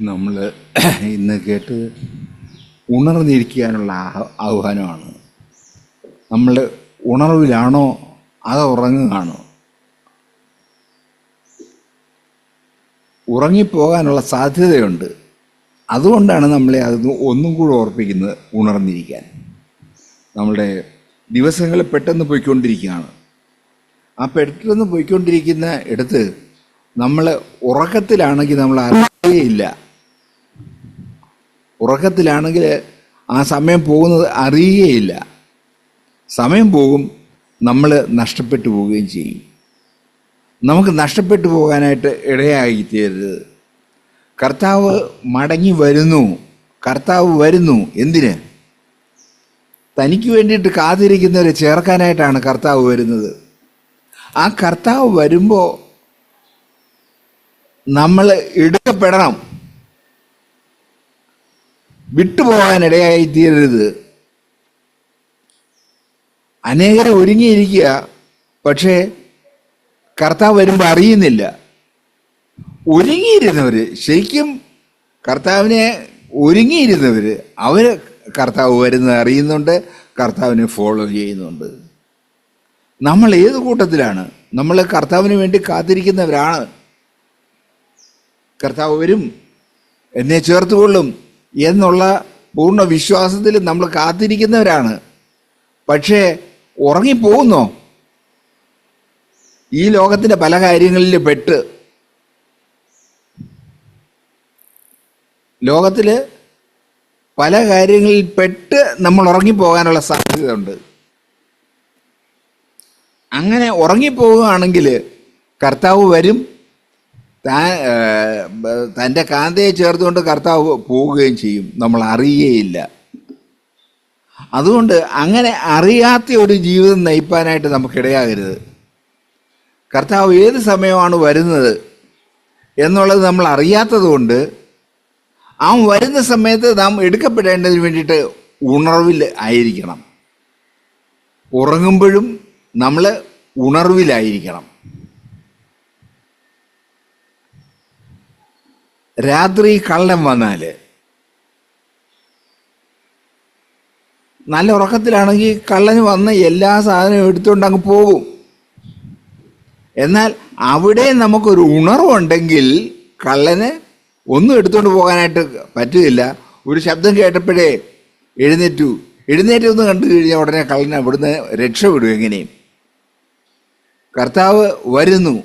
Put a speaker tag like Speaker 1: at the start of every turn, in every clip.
Speaker 1: നമ്മൾ ഇന്ന് കേട്ട് ഉണർന്നിരിക്കാനുള്ള ആഹ- ആഹ്വാനമാണ്. നമ്മൾ ഉണർവിലാണോ അത് ഉറങ്ങുകയാണോ? ഉറങ്ങിപ്പോകാനുള്ള സാധ്യതയുണ്ട്. അതുകൊണ്ടാണ് നമ്മളെ അത് ഒന്നും കൂടെ ഓർപ്പിക്കുന്നത് ഉണർന്നിരിക്കാൻ. നമ്മുടെ ദിവസങ്ങൾ പെട്ടെന്ന് പോയിക്കൊണ്ടിരിക്കുകയാണ്. ആ പെട്ടെന്ന് പോയിക്കൊണ്ടിരിക്കുന്ന ഇടത്ത് നമ്മൾ ഉറക്കത്തിലാണെങ്കിൽ നമ്മൾ അറിയുകയില്ല ഉറക്കത്തിലാണെങ്കിൽ ആ സമയം പോകുന്നത് അറിയുകയില്ല. സമയം പോകും നമ്മൾ നഷ്ടപ്പെട്ടു പോവുകയും ചെയ്യും. നമുക്ക് നഷ്ടപ്പെട്ടു പോകാനായിട്ട് ഇടയായി തീരരുത്. കർത്താവ് മടങ്ങി വരുന്നു. കർത്താവ് വരുന്നു. എന്തിന്? തനിക്ക് വേണ്ടിയിട്ട് കാത്തിരിക്കുന്നവരെ ചേർക്കാനായിട്ടാണ് കർത്താവ് വരുന്നത്. ആ കർത്താവ് വരുമ്പോൾ നമ്മൾ എടുക്കപ്പെടണം. വിട്ടുപോകാൻ ഇടയായി തീരരുത്. അനേകരെ ഒരുങ്ങിയിരിക്കുക പക്ഷേ കർത്താവ് വരുമ്പോൾ അറിയുന്നില്ല. ഒരുങ്ങിയിരുന്നവർ ശരിക്കും കർത്താവിനെ ഒരുങ്ങിയിരുന്നവർ അവർ കർത്താവ് വരുന്നത് അറിയുന്നുണ്ട് കർത്താവിനെ ഫോളോ ചെയ്യുന്നുണ്ട്. നമ്മൾ ഏത് കൂട്ടത്തിലാണ്? നമ്മൾ കർത്താവിന് വേണ്ടി കാത്തിരിക്കുന്നവരാണ്. കർത്താവ് വരും. എന്നെ ചേർത്തുകൊള്ളും എന്നുള്ള പൂർണ വിശ്വാസത്തിൽ നമ്മൾ കാത്തിരിക്കുന്നവരാണ്. പക്ഷേ ഉറങ്ങിപ്പോകുന്നോ? ഈ ലോകത്തിന്റെ പല കാര്യങ്ങളിൽ പെട്ട് ലോകത്തിൽ പല കാര്യങ്ങളിൽ പെട്ട് നമ്മൾ ഉറങ്ങിപ്പോകാനുള്ള സാധ്യതയുണ്ട്. അങ്ങനെ ഉറങ്ങിപ്പോവുകയാണെങ്കിൽ കർത്താവ് വരും താൻ തന്റെ കാന്തയെ ചേർത്തുകൊണ്ട് കർത്താവ് പോവുകയും ചെയ്യും. നമ്മൾ അറിയുകയില്ല അതുകൊണ്ട് അങ്ങനെ അറിയാത്ത ഒരു ജീവിതം നയിപ്പാനായിട്ട് നമുക്കിടയാകരുത്. കർത്താവ് ഏത് സമയമാണ് വരുന്നത് എന്നുള്ളത് നമ്മൾ അറിയാത്തതുകൊണ്ട് ആ വരുന്ന സമയത്ത് നാം എടുക്കപ്പെടേണ്ടതിന് വേണ്ടിയിട്ട് ഉണർവിൽ ആയിരിക്കണം. ഉറങ്ങുമ്പോഴും നമ്മൾ ഉണർവിലായിരിക്കണം. രാത്രി കള്ളൻ വന്നാൽ നല്ല ഉറക്കത്തിലാണെങ്കിൽ കള്ളന് വന്ന് എല്ലാ സാധനവും എടുത്തുകൊണ്ട് അങ്ങ് പോകും. എന്നാൽ അവിടെ നമുക്കൊരു ഉണർവുണ്ടെങ്കിൽ കള്ളന് ഒന്നും എടുത്തുകൊണ്ട് പോകാനായിട്ട് പറ്റില്ല. ഒരു ശബ്ദം കേട്ടപ്പോഴേ എഴുന്നേറ്റു. എഴുന്നേറ്റ് ഒന്ന് കണ്ടു കഴിഞ്ഞാൽ ഉടനെ കള്ളനെ അവിടുന്ന് രക്ഷപ്പെടും എങ്ങനെയും. കർത്താവ് വരുന്നു.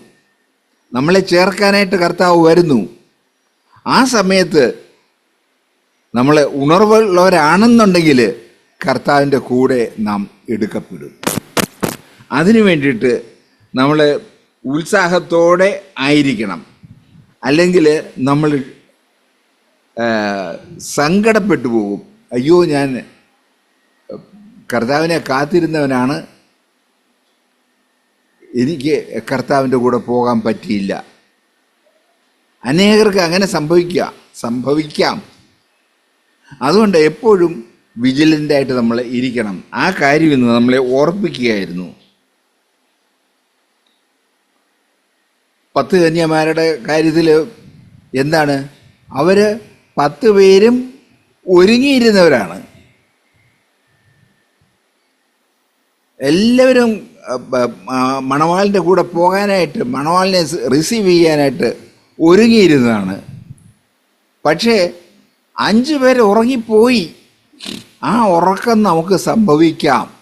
Speaker 1: നമ്മളെ ചേർക്കാനായിട്ട് കർത്താവ് വരുന്നു. ആ സമയത്ത് നമ്മൾ ഉണർവുള്ളവരാണെന്നുണ്ടെങ്കിൽ കർത്താവിന്റെ കൂടെ നാം എടുക്കപ്പെടും. അതിനു വേണ്ടിയിട്ട് നമ്മൾ ഉത്സാഹത്തോടെ ആയിരിക്കണം. അല്ലെങ്കിൽ നമ്മൾ സങ്കടപ്പെട്ടു പോകും. അയ്യോ ഞാൻ കർത്താവിനെ കാത്തിരുന്നവനാണ്. എനിക്ക് കർത്താവിന്റെ കൂടെ പോകാൻ പറ്റിയില്ല. അനേകർക്ക് അങ്ങനെ സംഭവിക്കുക സംഭവിക്കാം. അതുകൊണ്ട് എപ്പോഴും വിജിലന്റായിട്ട് നമ്മൾ ഇരിക്കണം. ആ കാര്യം ഇന്ന് നമ്മളെ ഓർപ്പിക്കുകയായിരുന്നു. പത്ത് കന്യമാരുടെ കാര്യത്തിൽ എന്താണ്? അവർ പത്ത് പേരും ഒരുങ്ങിയിരുന്നവരാണ്. എല്ലാവരും മണവാളിന്റെ കൂടെ പോകാനായിട്ട് മണവാളിനെ റിസീവ് ചെയ്യാനായിട്ട് ഒരുങ്ങിയിരുന്നതാണ്. പക്ഷേ അഞ്ച് പേര് ഉറങ്ങിപ്പോയി. ആ ഉറക്കം നമുക്ക് സംഭവിക്കാം.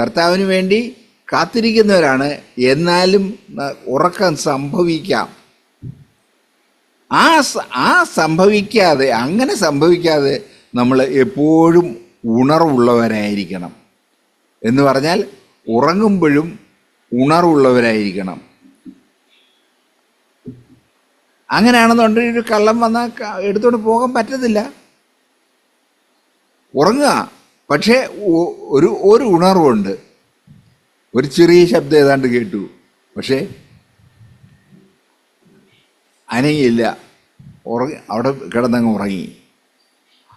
Speaker 1: കർത്താവിന് വേണ്ടി കാത്തിരിക്കുന്നവരാണ്. എന്നാലും ഉറക്കം സംഭവിക്കാം. ആ ആ സംഭവിക്കാതെ അങ്ങനെ സംഭവിക്കാതെ നമ്മൾ എപ്പോഴും ഉണർവുള്ളവരായിരിക്കണം. എന്ന് പറഞ്ഞാൽ ഉറങ്ങുമ്പോഴും ഉണർവുള്ളവരായിരിക്കണം. അങ്ങനെയാണെന്നുണ്ടെങ്കിൽ ഒരു കള്ളം വന്നാൽ എടുത്തുകൊണ്ട് പോകാൻ പറ്റത്തില്ല. ഉറങ്ങുക. പക്ഷേ ഒരു ഒരു ഉണർവുണ്ട്. ഒരു ചെറിയ ശബ്ദം ഏതാണ്ട് കേട്ടു. പക്ഷേ അനങ്ങിയില്ല. ഉറങ്ങി അവിടെ കിടന്നങ്ങ് ഉറങ്ങി.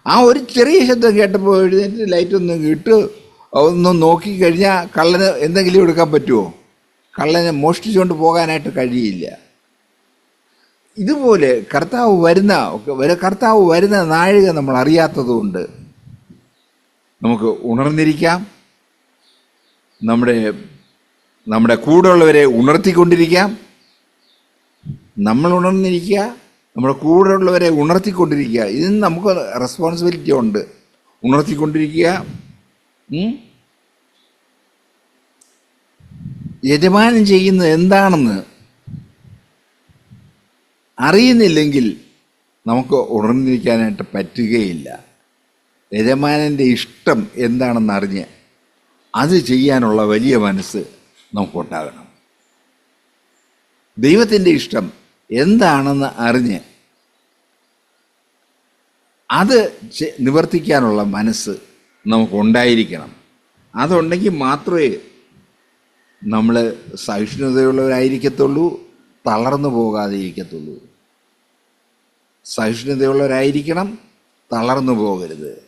Speaker 1: ആ ഒരു ചെറിയ ശബ്ദം കേട്ടപ്പോൾ എഴുന്നേറ്റ് ലൈറ്റ് ഒന്ന് ഇട്ട് ഒന്ന് നോക്കിക്കഴിഞ്ഞാൽ കള്ളന് എന്തെങ്കിലും എടുക്കാൻ പറ്റുമോ കള്ളനെ മോഷ്ടിച്ചുകൊണ്ട് പോകാനായിട്ട് കഴിയില്ല. ഇതുപോലെ കർത്താവ് വരുന്ന വര- കർത്താവ് വരുന്ന നാഴിക നമ്മൾ അറിയാത്തതുകൊണ്ട് നമുക്ക് ഉണർന്നിരിക്കാം. നമ്മുടെ നമ്മുടെ കൂടെയുള്ളവരെ ഉണർത്തിക്കൊണ്ടിരിക്കാം. നമ്മൾ ഉണർന്നിരിക്കുക നമ്മുടെ കൂടെയുള്ളവരെ ഉണർത്തിക്കൊണ്ടിരിക്കുക. ഇതിന് നമുക്ക് റെസ്പോൺസിബിലിറ്റി ഉണ്ട്. ഉണർത്തിക്കൊണ്ടിരിക്കുക. യജമാനം ചെയ്യുന്നത് എന്താണെന്ന് അറിയുന്നില്ലെങ്കിൽ നമുക്ക് ഉണർന്നിരിക്കാനായിട്ട് പറ്റുകയില്ല. യജമാനന്റെ ഇഷ്ടം എന്താണെന്ന് അറിഞ്ഞ് അത് ചെയ്യാനുള്ള വലിയ മനസ്സ് നമുക്കുണ്ടാകണം. ദൈവത്തിന്റെ ഇഷ്ടം എന്താണെന്ന് അറിഞ്ഞ് അത് നിവർത്തിക്കാനുള്ള മനസ്സ് നമുക്കുണ്ടായിരിക്കണം. അതുണ്ടെങ്കിൽ മാത്രമേ നമ്മൾ സഹിഷ്ണുതയുള്ളവരായിരിക്കത്തുള്ളൂ തളർന്നു പോകാതെ ഇരിക്കത്തുള്ളൂ സഹിഷ്ണുതയുള്ളവരായിരിക്കണം തളർന്നു പോകരുത്.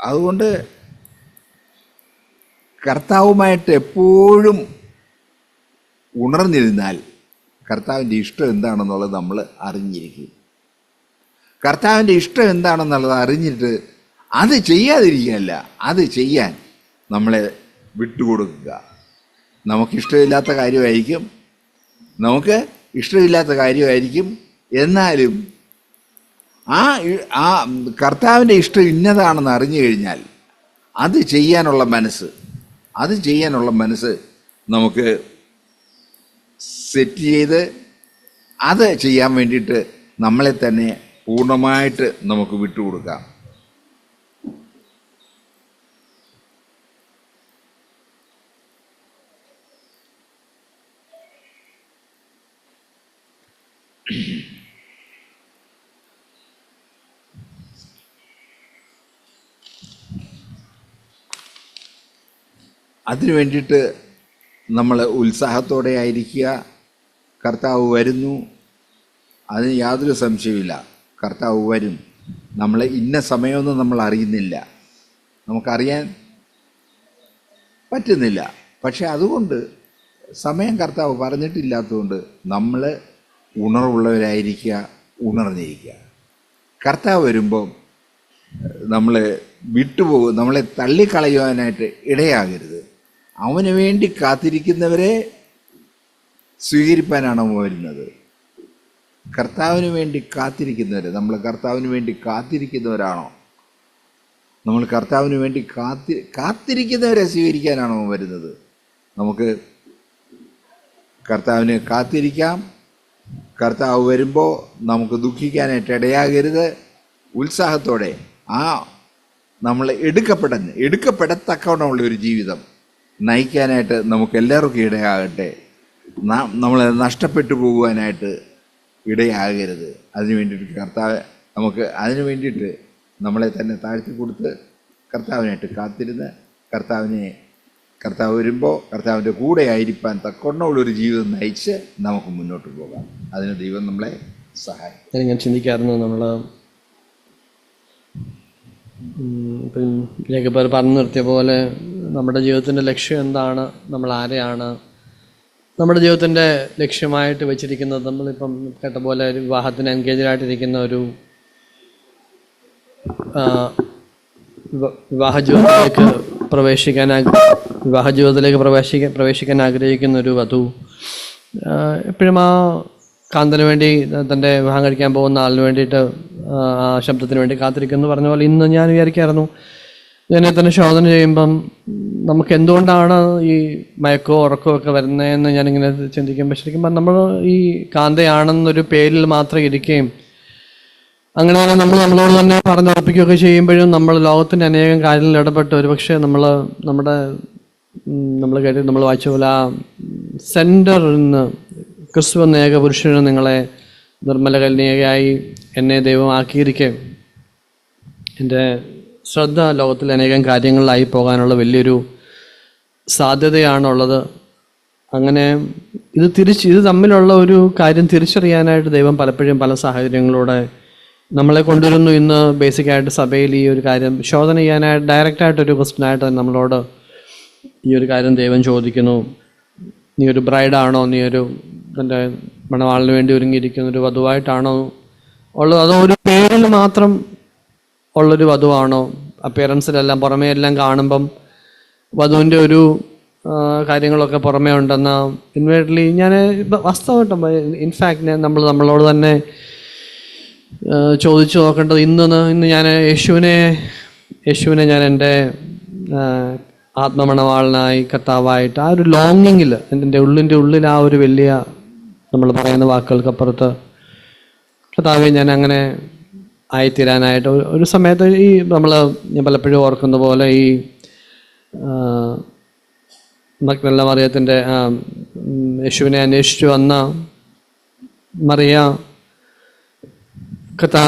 Speaker 1: അതുകൊണ്ട് കർത്താവുമായിട്ട് എപ്പോഴും ഉണർന്നിരുന്നാൽ കർത്താവിന്റെ ഇഷ്ടം എന്താണെന്നുള്ളത് നമ്മൾ അറിഞ്ഞിരിക്കും. കർത്താവിന്റെ ഇഷ്ടം എന്താണെന്നുള്ളത് അറിഞ്ഞിട്ട് അത് ചെയ്യാതിരിക്കുകയല്ല അത് ചെയ്യാൻ നമ്മളെ വിട്ടുകൊടുക്കുക. നമുക്കിഷ്ടമില്ലാത്ത കാര്യമായിരിക്കും നമുക്ക് ഇഷ്ടമില്ലാത്ത കാര്യമായിരിക്കും. എന്നാലും ആ ആ കർത്താവിന്റെ ഇഷ്ടം ഇന്നതാണെന്ന് അറിഞ്ഞു കഴിഞ്ഞാൽ അത് ചെയ്യാനുള്ള മനസ്സ് അത് ചെയ്യാനുള്ള മനസ്സ് നമുക്ക് സെറ്റ് ചെയ്ത് അത് ചെയ്യാൻ വേണ്ടിയിട്ട് നമ്മളെ തന്നെ പൂർണമായിട്ട് നമുക്ക് വിട്ടുകൊടുക്കാം. അതിനു വേണ്ടിയിട്ട് നമ്മൾ ഉത്സാഹത്തോടെ ആയിരിക്കുക. കർത്താവ് വരുന്നു. അതിന് യാതൊരു സംശയമില്ല കർത്താവ് വരും. നമ്മൾ ഇന്ന സമയമൊന്നും നമ്മൾ അറിയുന്നില്ല. നമുക്കറിയാൻ പറ്റുന്നില്ല. പക്ഷെ അതുകൊണ്ട് സമയം കർത്താവ് പറഞ്ഞിട്ടില്ലാത്തതുകൊണ്ട് നമ്മൾ ഉണർവുള്ളവരായിരിക്കുക ഉണർന്നിരിക്കുക. കർത്താവ് വരുമ്പോൾ നമ്മൾ വിട്ടുപോകും നമ്മളെ തള്ളിക്കളയുവാനായിട്ട് ഇടയാകരുത്. അവന് വേണ്ടി കാത്തിരിക്കുന്നവരെ സ്വീകരിപ്പാനാണ് അവൻ വരുന്നത്. കർത്താവിന് വേണ്ടി കാത്തിരിക്കുന്നവർ നമ്മൾ കർത്താവിന് വേണ്ടി കാത്തിരിക്കുന്നവരാണോ? നമ്മൾ കർത്താവിന് വേണ്ടി കാത്തി കാത്തിരിക്കുന്നവരെ സ്വീകരിക്കാനാണോ വരുന്നത്. നമുക്ക് കർത്താവിനെ കാത്തിരിക്കാം. കർത്താവ് വരുമ്പോൾ നമുക്ക് ദുഃഖിക്കാനായിട്ട് ഇടയാകരുത്. ഉത്സാഹത്തോടെ ആ നമ്മൾ എടുക്കപ്പെടുന്ന എടുക്കപ്പെടത്തക്കവണ്ണമുള്ള ഒരു ജീവിതം. നയിക്കാനായിട്ട് നമുക്ക് എല്ലാവർക്കും ഇടയാകട്ടെ. നാം നമ്മൾ നഷ്ടപ്പെട്ടു പോകുവാനായിട്ട് ഇടയാകരുത്. അതിനു വേണ്ടിയിട്ട് കർത്താവ് നമുക്ക് അതിനു വേണ്ടിയിട്ട് നമ്മളെ തന്നെ താഴ്ത്തി കൊടുത്ത് കർത്താവിനായിട്ട് കാത്തിരുന്ന് കർത്താവിനെ കർത്താവ് വരുമ്പോൾ കർത്താവിന്റെ കൂടെ ആയിരിക്കാൻ തക്കൊണ്ണമുള്ളൊരു ജീവിതം നയിച്ച് നമുക്ക് മുന്നോട്ട് പോകാം. അതിന് ദൈവം നമ്മളെ സഹായിക്കും.
Speaker 2: ഞാൻ ചിന്തിക്കാറുണ്ട് നമ്മൾ ഇപ്പം ലേഖപ്പേർ പറഞ്ഞു നിർത്തിയ പോലെ നമ്മുടെ ജീവിതത്തിന്റെ ലക്ഷ്യം എന്താണ്? നമ്മൾ ആരെയാണ്? നമ്മുടെ ജീവിതത്തിന്റെ ലക്ഷ്യമായിട്ട് വെച്ചിരിക്കുന്നത് നമ്മളിപ്പം കേട്ട പോലെ ഒരു വിവാഹത്തിന് എൻഗേജഡായിട്ടിരിക്കുന്ന ഒരു വിവാഹ ജീവിതത്തിലേക്ക് പ്രവേശിക്കാൻ വിവാഹ ജീവിതത്തിലേക്ക് പ്രവേശിക്കാൻ പ്രവേശിക്കാൻ ആഗ്രഹിക്കുന്ന ഒരു വധു. എപ്പോഴും ആ കാന്തന് വേണ്ടി തന്റെ വിവാഹം കഴിക്കാൻ പോകുന്ന ആളിന് വേണ്ടിയിട്ട് ആ ശബ്ദത്തിന് വേണ്ടി കാത്തിരിക്കുന്നു. പറഞ്ഞ പോലെ ഇന്ന് ഞാൻ വിചാരിക്കായിരുന്നു ഇതിനെ തന്നെ ശോധന ചെയ്യുമ്പം നമുക്ക് എന്തുകൊണ്ടാണ് ഈ മയക്കോ ഉറക്കോ ഒക്കെ വരുന്നതെന്ന് ഞാനിങ്ങനെ ചിന്തിക്കുമ്പോൾ ശരിക്കും നമ്മൾ ഈ കാന്തയാണെന്നൊരു പേരിൽ മാത്രം ഇരിക്കുകയും അങ്ങനെ തന്നെ നമ്മൾ നമ്മളോട് തന്നെ പറഞ്ഞുറപ്പിക്കുകയൊക്കെ ചെയ്യുമ്പോഴും നമ്മൾ ലോകത്തിന്റെ അനേകം കാര്യങ്ങളിൽ ഇടപെട്ട് ഒരുപക്ഷെ നമ്മൾ നമ്മുടെ നമ്മൾ കേട്ട് നമ്മൾ വായിച്ച പോലെ ആ സെന്ററിൽ നിന്ന് ക്രിസ്തു എന്ന ഏക പുരുഷന് നിങ്ങളെ നിർമ്മല കന്യകയായി എന്നെ ദൈവമാക്കിയിരിക്കെ. എന്റെ ശ്രദ്ധ ലോകത്തിൽ അനേകം കാര്യങ്ങളിലായി പോകാനുള്ള വലിയൊരു സാധ്യതയാണുള്ളത്. അങ്ങനെ ഇത് തിരിച്ച് ഇത് തമ്മിലുള്ള ഒരു കാര്യം തിരിച്ചറിയാനായിട്ട് ദൈവം പലപ്പോഴും പല സാഹചര്യങ്ങളിലൂടെ നമ്മളെ കൊണ്ടുവരുന്നു. ഇന്ന് ബേസിക്കായിട്ട് സഭയിൽ ഈ ഒരു കാര്യം ശോധന ചെയ്യാനായിട്ട് ഡയറക്റ്റായിട്ടൊരു ക്വസ്റ്റ്യനായിട്ട് നമ്മളോട് ഈ ഒരു കാര്യം ദൈവം ചോദിക്കുന്നു. നീ ഒരു ബ്രൈഡാണോ? നീ ഒരു തന്റെ മണവാളിന് വേണ്ടി ഒരുങ്ങിയിരിക്കുന്ന ഒരു വധുവായിട്ടാണോ ഉള്ളത്? അതോ ഒരു പേരിൽ മാത്രം ഉള്ളൊരു വധുവാണോ? അപ്പിയറൻസിലെല്ലാം പുറമേ എല്ലാം കാണുമ്പം വധുവിന്റെ ഒരു കാര്യങ്ങളൊക്കെ പുറമേ ഉണ്ടെന്ന ഇൻവേർട്ട്ലി ഞാൻ വാസ്തവമായിട്ടും ഇൻഫാക്ട് ഞാൻ നമ്മൾ നമ്മളോട് തന്നെ ചോദിച്ചു നോക്കേണ്ടത് ഇന്ന് ഇന്ന് ഞാൻ യേശുവിനെ യേശുവിനെ ഞാൻ എന്റെ ആത്മമണവാളനായി കർത്താവായിട്ട് ആ ഒരു ലോങ്ങിങ്ങിൽ എന്റെ ഉള്ളിന്റെ ഉള്ളിൽ ആ ഒരു വലിയ നമ്മൾ പറയുന്ന വാക്കുകൾക്കപ്പുറത്ത് കർത്താവെ ഞാൻ അങ്ങനെ ആയിത്തീരാനായിട്ട് ഒരു- സമയത്ത് ഈ നമ്മൾ ഞാൻ പലപ്പോഴും ഓർക്കുന്ന പോലെ ഈ മക്നല്ല മറിയത്തിന്റെ യേശുവിനെ അന്വേഷിച്ചു വന്ന മറിയ കഥാ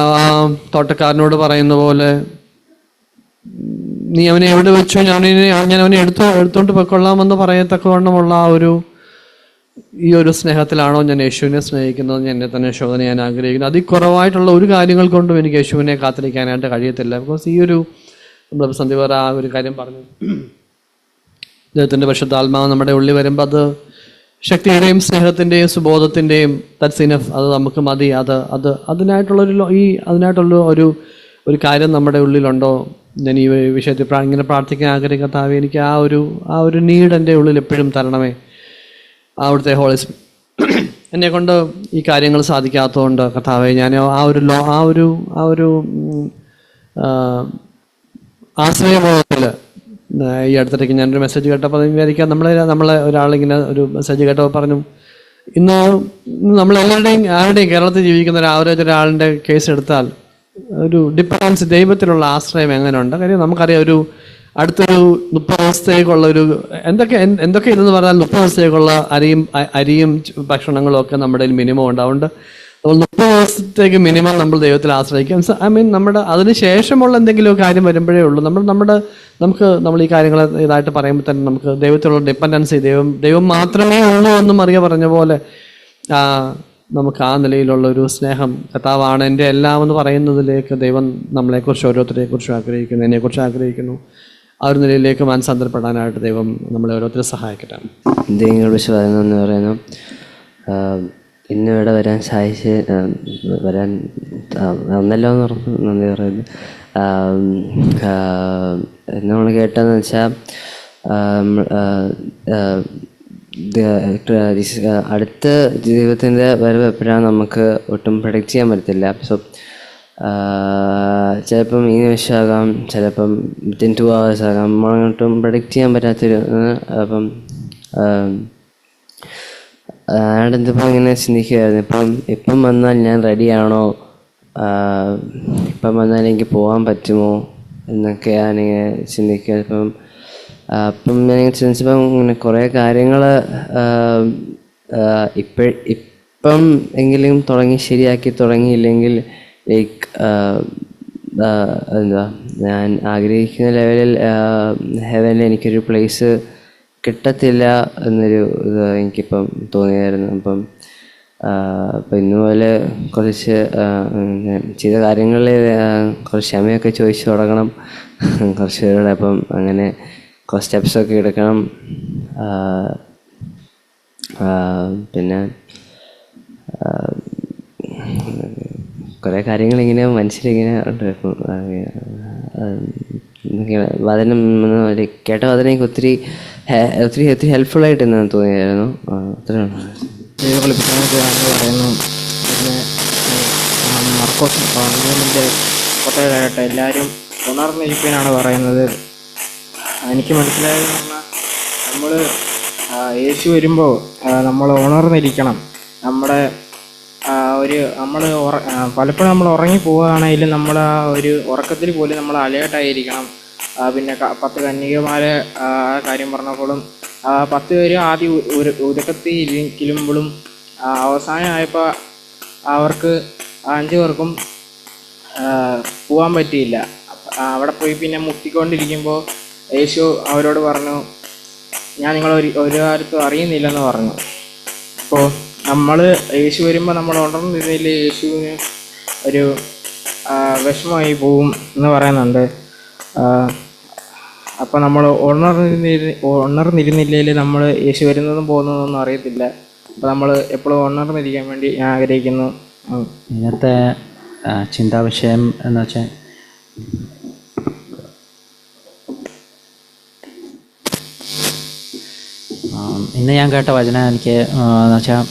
Speaker 2: തോട്ടക്കാരനോട് പറയുന്ന പോലെ നീ അവനെ എവിടെ വെച്ചു? ഞാൻ ഞാൻ അവനെ എടുത്തോ എടുത്തോണ്ട് പൊയ്ക്കൊള്ളാമെന്ന് പറയത്തക്കവണ്ണമുള്ള ആ ഒരു ഈ ഒരു സ്നേഹത്തിലാണോ ഞാൻ യേശുവിനെ സ്നേഹിക്കുന്നത്? എന്നെ തന്നെ ശോധന ഞാൻ ആഗ്രഹിക്കുന്നു. അതിൽ കുറവായിട്ടുള്ള ഒരു കാര്യങ്ങൾ കൊണ്ടും എനിക്ക് യേശുവിനെ കാത്തിരിക്കാനായിട്ട് കഴിയത്തില്ല. ബിക്കോസ് ഈ ഒരു നമ്മൾ സന്ധ്യ പറ ആ ഒരു കാര്യം പറഞ്ഞു. ദൈവത്തിന്റെ പരിശുദ്ധാത്മാവ് നമ്മുടെ ഉള്ളിൽ വരുമ്പോൾ അത് ശക്തിയുടെയും സ്നേഹത്തിന്റെയും സുബോധത്തിന്റെയും തത്സിനഫ് അത് നമുക്ക് മതി. അത് അത് അതിനായിട്ടുള്ളൊരു ഈ അതിനായിട്ടുള്ള ഒരു ഒരു കാര്യം നമ്മുടെ ഉള്ളിലുണ്ടോ? ഞാൻ ഈ വിഷയത്തിൽ ഇങ്ങനെ പ്രാർത്ഥിക്കാൻ ആഗ്രഹിക്കാത്ത എനിക്ക് ആ ഒരു ആ ഒരു നീഡ് എന്റെ ഉള്ളിൽ എപ്പോഴും തരണമേ. അവിടുത്തെ ഹോളി എന്നെ കൊണ്ട് ഈ കാര്യങ്ങൾ സാധിക്കാത്തതുകൊണ്ട് കഥാവെ ഞാൻ ആ ഒരു ലോ ആ ഒരു ആ ഒരു ആശ്രയമോഹത്തിൽ ഈ അടുത്തിടയ്ക്ക് ഞാനൊരു മെസ്സേജ് കേട്ടപ്പോൾ വിചാരിക്കാം നമ്മളെ നമ്മളെ ഒരാളിങ്ങനെ ഒരു മെസ്സേജ് കേട്ടപ്പോൾ പറഞ്ഞു ഇന്ന് നമ്മളെല്ലാവരുടെയും ആരുടെയും കേരളത്തിൽ ജീവിക്കുന്ന ഒരു ആവറേജ് ഒരാളിന്റെ കേസ് എടുത്താൽ ഒരു ഡിപ്പെൻഡൻസ് ദൈവത്തിലുള്ള ആശ്രയം എങ്ങനെയുണ്ട്? കാര്യം നമുക്കറിയാം ഒരു അടുത്തൊരു മുപ്പത് ഒരു എന്തൊക്കെ എന്തൊക്കെ ഇതെന്ന് പറഞ്ഞാൽ മുപ്പത് അരിയും അരിയും ഭക്ഷണങ്ങളും ഒക്കെ നമ്മുടെ മിനിമം ഉണ്ടാവുണ്ട് അപ്പോൾ മുപ്പത് ദിവസത്തേക്ക് മിനിമം നമ്മൾ ദൈവത്തിൽ ആശ്രയിക്കാം. ഐ മീൻ നമ്മുടെ അതിന് ശേഷമുള്ള എന്തെങ്കിലും കാര്യം വരുമ്പോഴേ ഉള്ളൂ. നമ്മൾ നമ്മുടെ നമുക്ക് നമ്മൾ ഈ കാര്യങ്ങൾ ഇതായിട്ട് പറയുമ്പോൾ തന്നെ നമുക്ക് ദൈവത്തിലുള്ള ഡിപ്പെൻഡൻസി ദൈവം ദൈവം മാത്രമേ ഉള്ളൂ എന്ന് മറിയ പറഞ്ഞ പോലെ നമുക്ക് ആ നിലയിലുള്ള ഒരു സ്നേഹം കർത്താവാണ് എന്റെ എല്ലാം എന്ന് പറയുന്നതിലേക്ക് ദൈവം നമ്മളെക്കുറിച്ച് ഓരോരുത്തരെക്കുറിച്ചും ആഗ്രഹിക്കുന്നു എന്നെക്കുറിച്ച് ആഗ്രഹിക്കുന്നു. ആ ഒരു നിലയിലേക്ക് മാനസാന്തരപ്പെടാനായിട്ട് ദൈവം നമ്മളെ ഓരോരുത്തരെ സഹായിക്കട്ടെ.
Speaker 3: ദൈവങ്ങളുടെ വിശ്വാസം എന്ന് പറയുന്നു. ഇന്ന് ഇവിടെ വരാൻ സഹായിച്ച് വരാൻ വന്നല്ലോ എന്ന് പറഞ്ഞു നന്ദി പറയുന്നു. നമ്മൾ കേട്ടതെന്ന് വെച്ചാൽ അടുത്ത ജീവിതത്തിന്റെ വരവ് എപ്പോഴാണ് നമുക്ക് ഒട്ടും പ്രൊഡക്റ്റ് ചെയ്യാൻ പറ്റത്തില്ല. സോ ചിലപ്പം ഈ നിമിഷമാകാം ചിലപ്പം വിത്തിൻ ടു അവേഴ്സ് ആകാം. നമ്മളങ്ങോട്ടും പ്രൊഡിക്റ്റ് ചെയ്യാൻ പറ്റാത്തൊരു അപ്പം അയാളുടെ ഇതിപ്പോൾ ഇങ്ങനെ ചിന്തിക്കുകയായിരുന്നു ഇപ്പം ഇപ്പം വന്നാൽ ഞാൻ റെഡിയാണോ ഇപ്പം വന്നാൽ എനിക്ക് പോകാൻ പറ്റുമോ? എന്നൊക്കെ ഞാനിങ്ങനെ ചിന്തിക്കുക ഇപ്പം അപ്പം ഞാൻ ചിന്തിച്ചപ്പം ഇങ്ങനെ കുറേ കാര്യങ്ങൾ ഇപ്പം എങ്കിലും തുടങ്ങി ശരിയാക്കി തുടങ്ങിയില്ലെങ്കിൽ ലൈക്ക് എന്താ? ഞാൻ ആഗ്രഹിക്കുന്ന ലെവലിൽ ഹെവനിൽ എനിക്കൊരു പ്ലേസ് കിട്ടത്തില്ല എന്നൊരു ഇത് എനിക്കിപ്പം തോന്നിയായിരുന്നു. അപ്പം അപ്പം ഇന്ന് പോലെ കുറച്ച് ചെയ്ത കാര്യങ്ങളിൽ കുറച്ച് ക്ഷമയൊക്കെ ചോദിച്ചു തുടങ്ങണം. കുറച്ച് പേരോട് അപ്പം അങ്ങനെ കുറച്ച് സ്റ്റെപ്സൊക്കെ എടുക്കണം. പിന്നെ കുറേ കാര്യങ്ങൾ ഇങ്ങനെ മനസ്സിലിങ്ങനെ ഉണ്ട് ഇപ്പം വചനം ഒരു കേട്ട വചനം എനിക്ക് ഒത്തിരി ഒത്തിരി ഒത്തിരി ഹെൽപ്ഫുൾ ആയിട്ട് എന്ന് തോന്നിയായിരുന്നു. അത്രയാണ്
Speaker 4: എല്ലാവരും ഉണർന്നിരിക്കാനാണ് പറയുന്നത്. എനിക്ക് മനസ്സിലായത് നമ്മൾ യേശു വരുമ്പോൾ നമ്മൾ ഉണർന്നിരിക്കണം. നമ്മുടെ ഒരു നമ്മൾ പലപ്പോഴും നമ്മൾ ഉറങ്ങി പോവുകയാണെങ്കിലും നമ്മൾ ആ ഒരു ഉറക്കത്തിൽ പോലും നമ്മൾ അലേർട്ടായിരിക്കണം പിന്നെ പത്ത് കന്യകമാരെ കാര്യം പറഞ്ഞപ്പോഴും പത്ത് പേര് ആദ്യം ഒരു ഉരുക്കത്തിൽ ഇരിക്കുമ്പോഴും അവസാനമായപ്പോൾ അവർക്ക് അഞ്ചു പേർക്കും പോകാൻ പറ്റിയില്ല. അവിടെ പോയി പിന്നെ മുട്ടിക്കൊണ്ടിരിക്കുമ്പോൾ യേശു അവരോട് പറഞ്ഞു ഞാൻ നിങ്ങളൊരു ഒരു കാര്യത്തും അറിയുന്നില്ലെന്ന് പറഞ്ഞു. അപ്പോൾ നമ്മൾ യേശു വരുമ്പോൾ നമ്മൾ ഉണർന്നിരുന്നില്ല യേശുവിന് ഒരു വിഷമമായി പോവും എന്ന് പറയുന്നുണ്ട്. അപ്പോൾ നമ്മൾ ഉണർന്നിരുന്ന ഉണർന്നിരുന്നില്ലെങ്കിൽ നമ്മൾ യേശു വരുന്നതും പോകുന്നതൊന്നും അറിയത്തില്ല. അപ്പോൾ നമ്മൾ എപ്പോഴും ഉണർന്നിരിക്കാൻ വേണ്ടി ഞാൻ ആഗ്രഹിക്കുന്നു
Speaker 5: ഇന്നത്തെ ചിന്താ ചിന്താവിഷയം എന്ന് വെച്ചാൽ ഇന്ന് ഞാൻ കേട്ട വചന എനിക്ക് എന്ന് വെച്ചാൽ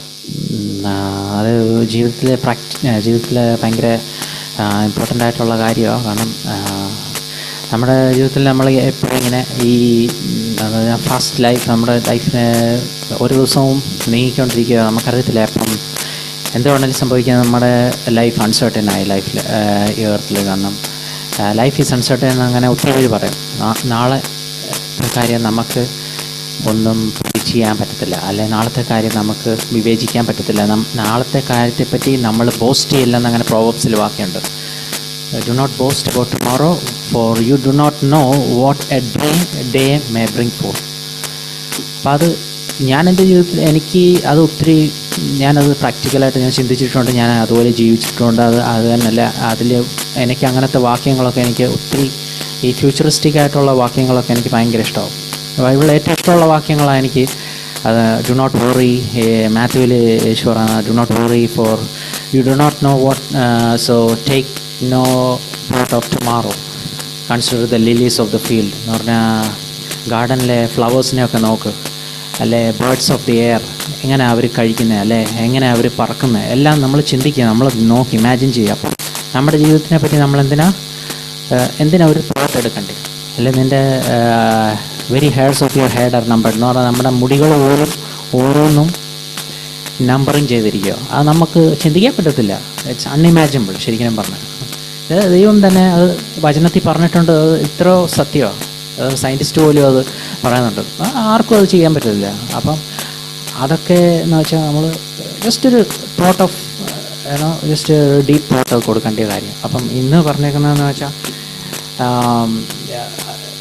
Speaker 5: അത് ജീവിതത്തിലെ പ്രാക്ടി ജീവിതത്തിൽ ഭയങ്കര ഇമ്പോർട്ടന്റ് ആയിട്ടുള്ള കാര്യമാണ് കാരണം നമ്മുടെ ജീവിതത്തിൽ നമ്മൾ എപ്പോഴും ഇങ്ങനെ ഈ ഫാസ്റ്റ് ലൈഫ് നമ്മുടെ ലൈഫിനെ ഒരു ദിവസവും നീങ്ങിക്കൊണ്ടിരിക്കുക നമുക്കറിയത്തില്ല അപ്പം എന്തുകൊണ്ടെങ്കിലും സംഭവിക്കുന്നത്? നമ്മുടെ ലൈഫ് അൺസർട്ടൻ ആയി ലൈഫിൽ ഈ എർത്തിൽ കാരണം ലൈഫ് ഈസ് അൺസർട്ടൻ അങ്ങനെ ഒത്തിരി പേര് പറയും. നാളെ കാര്യം നമുക്ക് ഒന്നും predict ചെയ്യാൻ പറ്റത്തില്ല. അല്ലെ നാളത്തെ കാര്യം നമുക്ക് വിവേചിക്കാൻ പറ്റത്തില്ല. നാളത്തെ നാളത്തെ കാര്യത്തെപ്പറ്റി നമ്മൾ ബോസ്റ്റ് ചെയ്യില്ലെന്ന് അങ്ങനെ പ്രോബ്സിൽ വാക്കിയുണ്ട് do not boast about tomorrow for you do not know what a day day may bring for അപ്പം അത് ഞാൻ എന്റെ ജീവിതത്തിൽ എനിക്ക് അത് ഒത്തിരി ഞാനത് പ്രാക്ടിക്കലായിട്ട് ഞാൻ ചിന്തിച്ചിട്ടുണ്ട്. ഞാൻ അതുപോലെ ജീവിച്ചിട്ടുണ്ട്. അത് അത് തന്നെയല്ല. അതിൽ എനിക്ക് അങ്ങനത്തെ വാക്യങ്ങളൊക്കെ എനിക്ക് ഒത്തിരി ഈ ഫ്യൂച്ചറിസ്റ്റിക് ആയിട്ടുള്ള വാക്യങ്ങളൊക്കെ എനിക്ക് ഭയങ്കര ഇഷ്ടമാവും. ബൈബിളിൽ ഏറ്റവും ഇഷ്ടമുള്ള വാക്യങ്ങളാണ് എനിക്ക് അത് ഡു നോട്ട് വറി മാത്യുവിൽ പറയുന്നത് do not worry for you do not know what so take no thought of tomorrow consider the lilies of the field എന്ന് പറഞ്ഞാൽ ഗാർഡനിലെ ഫ്ലവേഴ്സിനെയൊക്കെ നോക്ക്. അല്ലെ ബേർഡ്സ് ഓഫ് ദി എയർ എങ്ങനെ അവർ കഴിക്കുന്നത് അല്ലെ എങ്ങനെ അവർ പറക്കുന്നത് എല്ലാം നമ്മൾ ചിന്തിക്കുക നമ്മൾ നോക്കി ഇമാജിൻ ചെയ്യുക. നമ്മുടെ ജീവിതത്തിനെ പറ്റി നമ്മൾ എന്തിനാ എന്തിനാ ഒരു തോട്ട് എടുക്കണ്ടേ? അല്ലെ നിന്റെ very hairs of your hair are number എന്ന് പറഞ്ഞാൽ നമ്മുടെ മുടികൾ ഓരോ ഓരോന്നും നമ്പറിങ് ചെയ്തിരിക്കുക. അത് നമുക്ക് ചിന്തിക്കാൻ പറ്റത്തില്ല. ഇറ്റ്സ് അൺഇമാജിനബിൾ ശരിക്കും പറഞ്ഞാൽ. ഇത് ദൈവം തന്നെ അത് വചനത്തിൽ പറഞ്ഞിട്ടുണ്ട്. അത് ഇത്ര സത്യമാണ്. സയന്റിസ്റ്റ് പോലും അത് പറയുന്നുണ്ട്. ആർക്കും അത് ചെയ്യാൻ പറ്റത്തില്ല. അപ്പം അതൊക്കെ എന്ന് വെച്ചാൽ നമ്മൾ ജസ്റ്റ് ഒരു തോട്ട് ഓഫ് ഏനോ ജസ്റ്റ് ഡീപ്പ് തോട്ട് കൊടുക്കേണ്ട കാര്യം. അപ്പം ഇന്ന് പറഞ്ഞേക്കുന്നതെന്ന് വെച്ചാൽ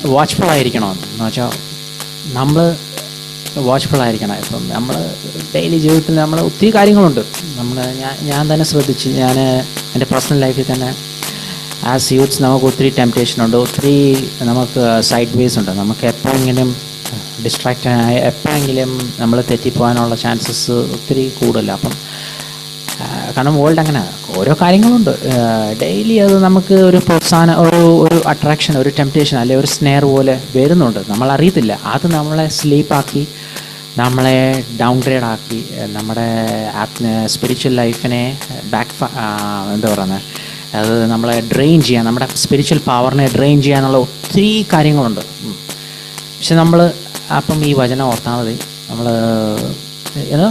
Speaker 5: വാച്ച്ഫുൾ ആയിരിക്കണം. എന്ന് വെച്ചാൽ നമ്മൾ വാച്ച്ഫുൾ ആയിരിക്കണം. ഇപ്പം നമ്മൾ ഡെയിലി ജീവിതത്തിൽ നമ്മൾ ഒത്തിരി കാര്യങ്ങളുണ്ട്. നമ്മൾ ഞാൻ ഞാൻ തന്നെ ശ്രദ്ധിച്ച് ഞാൻ എന്റെ പേഴ്സണൽ ലൈഫിൽ തന്നെ ആസ് യൂത്ത്സ് നമുക്ക് ഒത്തിരി ടെംപ്റ്റേഷൻ ഉണ്ട്. ഒത്തിരി നമുക്ക് സൈഡ് വേസ് ഉണ്ട്. നമുക്ക് എപ്പോഴെങ്കിലും ഡിസ്ട്രാക്റ്റ് ആയ എപ്പോഴെങ്കിലും നമ്മൾ തെറ്റിപ്പോകാനുള്ള ചാൻസസ് ഒത്തിരി കൂടുതലാണ് അപ്പം കാരണം വേൾഡ് അങ്ങനെ. ഓരോ കാര്യങ്ങളുണ്ട്. ഡെയിലി അത് നമുക്ക് ഒരു പ്രോത്സാഹനം ഒരു അട്രാക്ഷൻ ഒരു ടെംപ്റ്റേഷൻ അല്ലെ ഒരു സ്നെയർ പോലെ വരുന്നുണ്ട്. നമ്മൾ അറിയത്തില്ല അത് നമ്മളെ സ്ലീപ്പാക്കി നമ്മളെ ഡൗൺ ഗ്രേഡ് ആക്കി നമ്മുടെ സ്പിരിച്വൽ ലൈഫിനെ ബാക്ക് എന്താ പറയുന്നത് അത് നമ്മളെ ഡ്രെയിൻ ചെയ്യാൻ നമ്മുടെ സ്പിരിച്വൽ പവറിനെ ഡ്രെയിൻ ചെയ്യാനുള്ള ഒത്തിരി കാര്യങ്ങളുണ്ട്. പക്ഷെ നമ്മൾ അപ്പം ഈ വചനം ഓർത്താൽ മതി. നമ്മൾ ഏതോ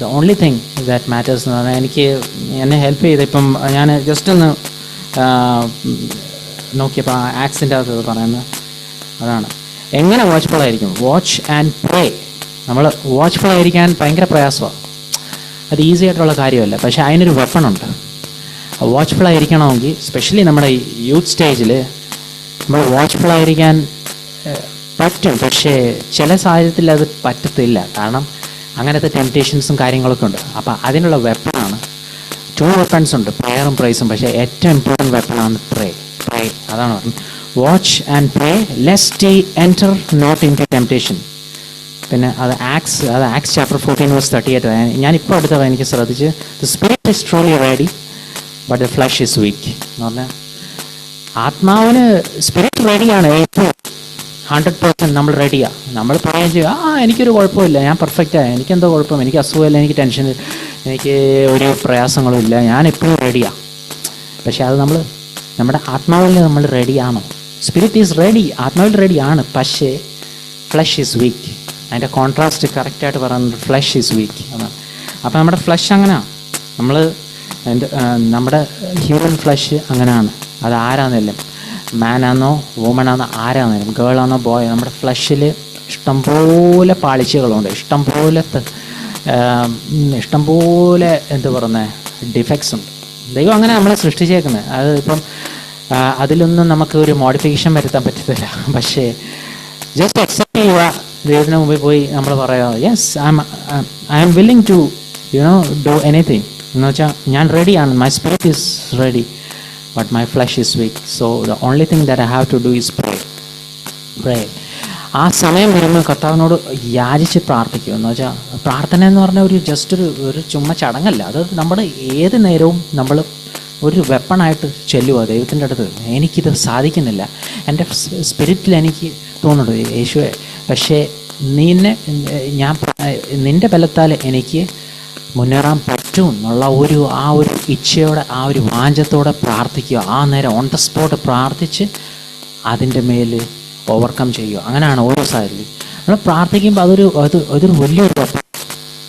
Speaker 5: the only thing that matters എന്ന് പറഞ്ഞാൽ എനിക്ക് എന്നെ ഹെൽപ്പ് ചെയ്ത് ഇപ്പം ഞാൻ ജസ്റ്റ് ഒന്ന് നോക്കിയപ്പോൾ ആക്സിന്റെ അകത്ത് പറയുന്നത് അതാണ്. എങ്ങനെ വാച്ച്ഫുൾ ആയിരിക്കും? വാച്ച് ആൻഡ് പ്രേ നമ്മൾ വാച്ച്ഫുൾ ആയിരിക്കാൻ ഭയങ്കര പ്രയാസമാണ് അത് ഈസി ആയിട്ടുള്ള കാര്യമല്ല. പക്ഷേ അതിനൊരു വെപ്പണുണ്ട് വാച്ച്ഫുൾ ആയിരിക്കണമെങ്കിൽ സ്പെഷ്യലി നമ്മുടെ യൂത്ത് സ്റ്റേജിൽ നമ്മൾ വാച്ച്ഫുൾ ആയിരിക്കാൻ പറ്റും. പക്ഷേ ചില സാഹചര്യത്തിൽ അത് പറ്റത്തില്ല. കാരണം അങ്ങനത്തെ ടെംപ്റ്റേഷൻസും കാര്യങ്ങളൊക്കെ ഉണ്ട്. അപ്പോൾ അതിനുള്ള വെപ്പണാണ് ടു വെപ്പൺസ് ഉണ്ട്. പ്രയറും പ്രൈസും പക്ഷേ ഏറ്റവും ഇമ്പോർട്ടന്റ് വെപ്പണാണ് പ്രേ പ്രേ അതാണ്. Watch and pray lest enter not into temptation പിന്നെ അത് ആക്സ് അത് Acts chapter fourteen verse thirty eight ഞാനിപ്പോൾ അടുത്തത് എനിക്ക് ശ്രദ്ധിച്ച് the spirit is truly ready but the flesh is weak എന്ന് പറഞ്ഞാൽ ആത്മാവിന് സ്പിരിറ്റ് റെഡിയാണ് ഇപ്പോൾ ഹൺഡ്രഡ് പെർസെന്റ് നമ്മൾ റെഡിയാണ് നമ്മൾ പറയുകയും ചെയ്യും ആ എനിക്കൊരു കുഴപ്പമില്ല ഞാൻ പെർഫെക്റ്റാണ് എനിക്കെന്തോ കുഴപ്പം എനിക്ക് അസുഖമില്ല എനിക്ക് ടെൻഷൻ എനിക്ക് ഒരു പ്രയാസങ്ങളും ഇല്ല ഞാൻ എപ്പോഴും റെഡിയാണ് പക്ഷേ അത് നമ്മൾ നമ്മുടെ ആത്മാവിൽ നമ്മൾ റെഡിയാണോ. സ്പിരിറ്റ് ഈസ് റെഡി ആത്മാവിൽ റെഡിയാണ് പക്ഷേ ഫ്ലഷ് ഈസ് വീക്ക് അതിന്റെ കോൺട്രാസ്റ്റ് കറക്റ്റായിട്ട് പറയുന്നത് ഫ്ലഷ് ഈസ് വീക്ക് എന്നാണ്. അപ്പോൾ നമ്മുടെ ഫ്ലഷ് അങ്ങനെയാണ് നമ്മൾ നമ്മുടെ ഹ്യൂമൻ ഫ്ലഷ് അങ്ങനെയാണ് അത് ആരാന്നെല്ലാം? മാനാന്നോ വുമനാന്നോ ആരാന്നേലും ഗേളാന്നോ ബോയ് നമ്മുടെ ഫ്ലഷിൽ ഇഷ്ടംപോലെ പാളിച്ചകളുണ്ട്. ഇഷ്ടംപോലെ ഇഷ്ടംപോലെ എന്താ പറയുന്നത് ഡിഫക്ട്സ് ഉണ്ട്. ദൈവം അങ്ങനെ നമ്മളെ സൃഷ്ടിച്ചേക്കുന്നത് അത് ഇപ്പം അതിലൊന്നും നമുക്ക് ഒരു മോഡിഫിക്കേഷൻ വരുത്താൻ പറ്റത്തില്ല. പക്ഷേ ജസ്റ്റ് അക്സെപ്റ്റ് ചെയ്യുക ദൈവത്തിന് മുമ്പിൽ പോയി നമ്മൾ പറയാം yes I'm I willing to you know do anything എന്ന് വെച്ചാൽ ഞാൻ റെഡിയാണ് my spirit is ready but my flesh is weak so the only thing that I have to do is pray pray ആ സമയം വരുമ്പോൾ കർത്താവിനോട് യാചിച്ച് പ്രാർത്ഥിക്കും എന്ന് വെച്ചാൽ പ്രാർത്ഥന എന്ന് പറഞ്ഞാൽ ഒരു ജസ്റ്റ് ഒരു ഒരു ചുമ്മാ ചടങ്ങല്ല. അത് നമ്മുടെ ഏത് നേരവും നമ്മൾ ഒരു വെപ്പണായിട്ട് ചെല്ലുക ദൈവത്തിന്റെ അടുത്ത്. എനിക്കിത് സാധിക്കുന്നില്ല. എന്റെ സ്പിരിറ്റിൽ എനിക്ക് തോന്നുന്നുണ്ട് യേശുവെ പക്ഷേ നിന്നെ ഞാൻ നിന്റെ ബലത്താൽ എനിക്ക് മുന്നേറാൻ പറ്റും എന്നുള്ള ഒരു ആ ഒരു ഇച്ഛയോടെ ആ ഒരു വാഞ്ചത്തോടെ പ്രാർത്ഥിക്കുക. ആ നേരം ഓൺ ദ സ്പോട്ട് പ്രാർത്ഥിച്ച് അതിന്റെ മേൽ ഓവർകം ചെയ്യുക. അങ്ങനെയാണ് ഓരോ സാഹചര്യം നമ്മൾ പ്രാർത്ഥിക്കുമ്പോൾ അതൊരു അത് അതൊരു വലിയൊരു.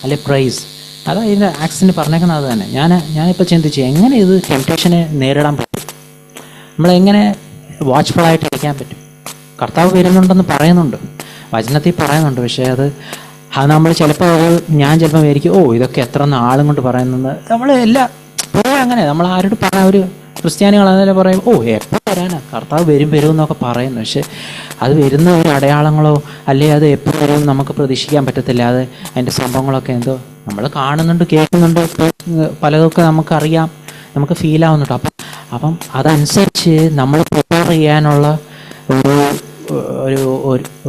Speaker 5: അല്ലെ പ്രൈസ് അതാ ഇതിന്റെ ആക്സിന് പറഞ്ഞേക്കുന്നത് അത് തന്നെ. ഞാൻ ഞാനിപ്പോൾ ചിന്തിച്ചു എങ്ങനെ ഇത് ടെംപ്റ്റേഷനെ നേരിടാൻ പറ്റും? നമ്മളെങ്ങനെ വാച്ച്ഫുള്ളായിട്ട് ഇരിക്കാൻ പറ്റും? കർത്താവ് വരുന്നുണ്ടെന്ന് പറയുന്നുണ്ട്. വചനത്തിൽ പറയുന്നുണ്ട്. പക്ഷേ അത് അത് നമ്മൾ ചിലപ്പോൾ ഞാൻ ചിലപ്പോൾ വിചാരിക്കും ഓ ഇതൊക്കെ എത്ര നാളും കൊണ്ട് പറയുന്നത് നമ്മൾ എല്ലാ പൊതുവെ അങ്ങനെ. നമ്മൾ ആരോട് പറഞ്ഞ ഒരു ക്രിസ്ത്യാനികൾ പറയും ഓ എപ്പോൾ വരാനാ? കർത്താവ് വരും വരും എന്നൊക്കെ പറയുന്നു. പക്ഷെ അത് വരുന്ന ഒരു അടയാളങ്ങളോ അല്ലെങ്കിൽ അത് എപ്പോൾ വരും നമുക്ക് പ്രതീക്ഷിക്കാൻ പറ്റത്തില്ല. അത് അതിന്റെ സംഭവങ്ങളൊക്കെ എന്തോ നമ്മൾ കാണുന്നുണ്ട് കേൾക്കുന്നുണ്ട് പലതൊക്കെ നമുക്കറിയാം നമുക്ക് ഫീൽ ആവുന്നുണ്ട്. അപ്പം അപ്പം അതനുസരിച്ച് നമ്മൾ പ്രിപ്പയർ ചെയ്യാനുള്ള ഒരു ഒരു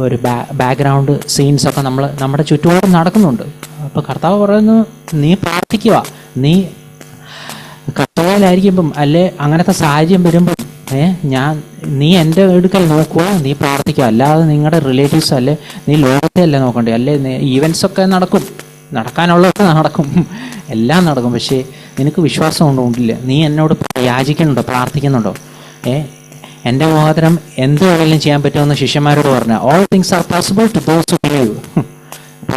Speaker 5: ഒരു ബാക്ക്ഗ്രൗണ്ട് സീൻസ് ഒക്കെ നമ്മൾ നമ്മുടെ ചുറ്റുപാടും നടക്കുന്നുണ്ട്. അപ്പോൾ കർത്താവ് പറയുന്നു നീ പ്രാർത്ഥിക്കുക. നീ കർത്താവിലായിരിക്കുമ്പം അല്ലെ അങ്ങനത്തെ സാഹചര്യം വരുമ്പം ഏ ഞാൻ നീ എന്റെ എടുക്കൽ നോക്കുക നീ പ്രാർത്ഥിക്കുക. അല്ലാതെ നിങ്ങളുടെ റിലേറ്റീവ്സ് അല്ലേ നീ ലോകത്തെ അല്ലേ നോക്കണ്ടേ? അല്ലേ ഈവൻസ് ഒക്കെ നടക്കും. നടക്കാനുള്ളതൊക്കെ നടക്കും. എല്ലാം നടക്കും. പക്ഷേ നിനക്ക് വിശ്വാസം ഉണ്ടോണ്ടില്ല നീ എന്നോട് യാചിക്കുന്നുണ്ടോ? പ്രാർത്ഥിക്കുന്നുണ്ടോ? ഏ? എന്റെ മുഖാന്തരം എന്ത് വേണമെങ്കിലും ചെയ്യാൻ പറ്റുമെന്ന് ശിഷ്യന്മാരോട് പറഞ്ഞു all things are possible to those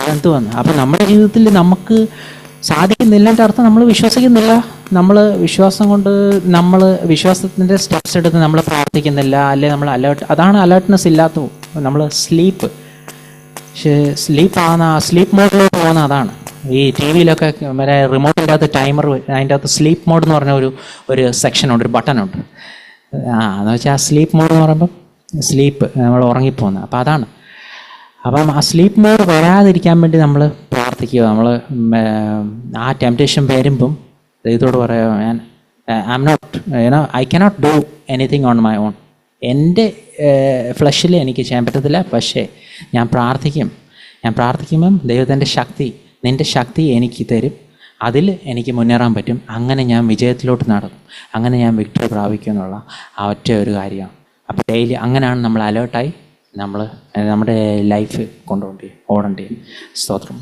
Speaker 5: എന്ത് വന്നു? അപ്പം നമ്മുടെ ജീവിതത്തിൽ നമുക്ക് സാധിക്കുന്നില്ലതിന്റെ അർത്ഥം നമ്മൾ വിശ്വസിക്കുന്നില്ല. നമ്മൾ വിശ്വാസം കൊണ്ട് നമ്മൾ വിശ്വാസത്തിന്റെ സ്റ്റെപ്സ് എടുത്ത് നമ്മൾ പ്രാർത്ഥിക്കുന്നില്ല. അല്ലെങ്കിൽ നമ്മൾ അലേർട്ട് അതാണ് അലേർട്ട്നെസ് ഇല്ലാത്ത നമ്മൾ സ്ലീപ്പ് സ്ലീപ്പ് ആവുന്ന സ്ലീപ്പ് മോഡിലോട്ട് പോകുന്ന അതാണ്. ഈ ടി വിയിലൊക്കെ മറ്റേ റിമോട്ടിന്റെ അകത്ത് ടൈമർ അതിന്റെ അകത്ത് സ്ലീപ്പ് മോഡ് എന്ന് പറഞ്ഞ ഒരു ഒരു സെക്ഷനുണ്ട് ഒരു ബട്ടണുണ്ട് ആ എന്ന് വെച്ചാൽ ആ സ്ലീപ്പ് മോഡ് എന്ന് പറയുമ്പം സ്ലീപ്പ് നമ്മൾ ഉറങ്ങിപ്പോകുന്നത് അപ്പം അതാണ്. അപ്പം ആ സ്ലീപ്പ് മോഡ് വരാതിരിക്കാൻ വേണ്ടി നമ്മൾ പ്രാർത്ഥിക്കുക. നമ്മൾ ആ ടെംപ്റ്റേഷൻ വരുമ്പം ദൈവത്തോട് പറയുക ഞാൻ I'm not you know I cannot do anything on my own എന്റെ ഫ്ലഷിൽ എനിക്ക് ചെയ്യാൻ പറ്റത്തില്ല. പക്ഷേ ഞാൻ പ്രാർത്ഥിക്കും. ഞാൻ പ്രാർത്ഥിക്കുമ്പം ദൈവത്തിന്റെ ശക്തി നിന്റെ ശക്തി എനിക്ക് തരും. അതിൽ എനിക്ക് മുന്നേറാൻ പറ്റും. അങ്ങനെ ഞാൻ വിജയത്തിലോട്ട് നടക്കും. അങ്ങനെ ഞാൻ വിക്ടറി പ്രാപിക്കും എന്നുള്ള ആ ഒറ്റ ഒരു കാര്യമാണ്. അപ്പോൾ ഡെയിലി അങ്ങനെയാണ് നമ്മൾ അലേർട്ടായി നമ്മൾ നമ്മുടെ ലൈഫ് കൊണ്ടുപോകേണ്ടത് ഓടേണ്ടത് സ്തോത്രം.